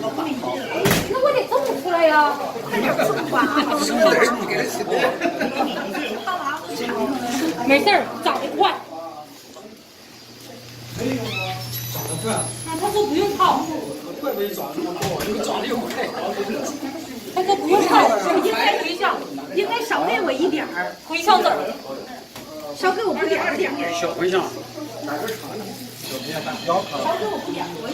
那我得种出来呀，快点种吧。没事，长得快。没有啊，长得快。他说不用泡。怪不得长得那么你长得又快。他说不用应该回香，应该少给我一点儿回香籽少给我不点儿两点儿。小茴香，哪个厂的？小少给我五两。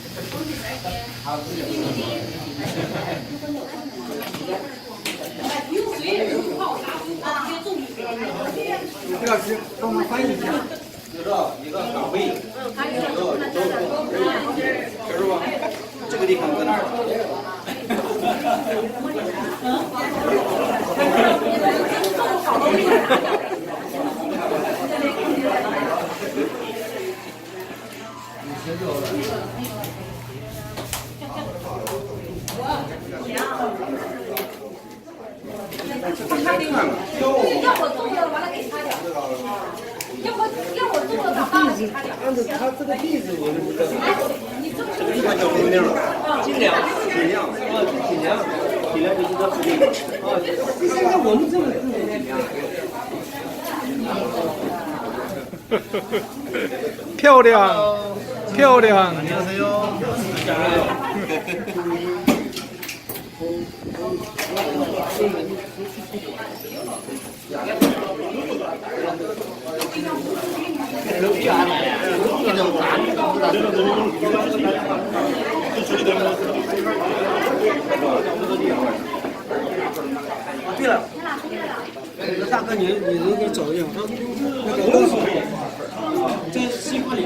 李老师，帮忙翻译一下。一个岗位，一个走。这个地方在那儿。要我中了，完了给他点儿。要我要我中了，咋办了？给他点儿。按照他这个地址，我就不知道。你中这个地方叫什么名了？尽量尽量啊，尽量尽量就是到附近啊。现在我们这个自己那漂亮，漂亮。안녕하세요 对了，那大哥你，你能给找一下吗？在西瓜里。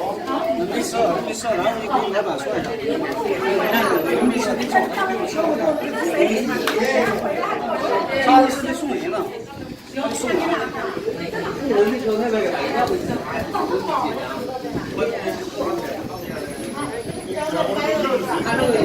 여기 있어, 여기 있어. 나오니 그럼 해봐, 소야. 여기 있어, 여기 있어. 저 안에 있어, 내 숨어, 얘나. 숨어. 여기 전해봐야겠다. 하고 있어.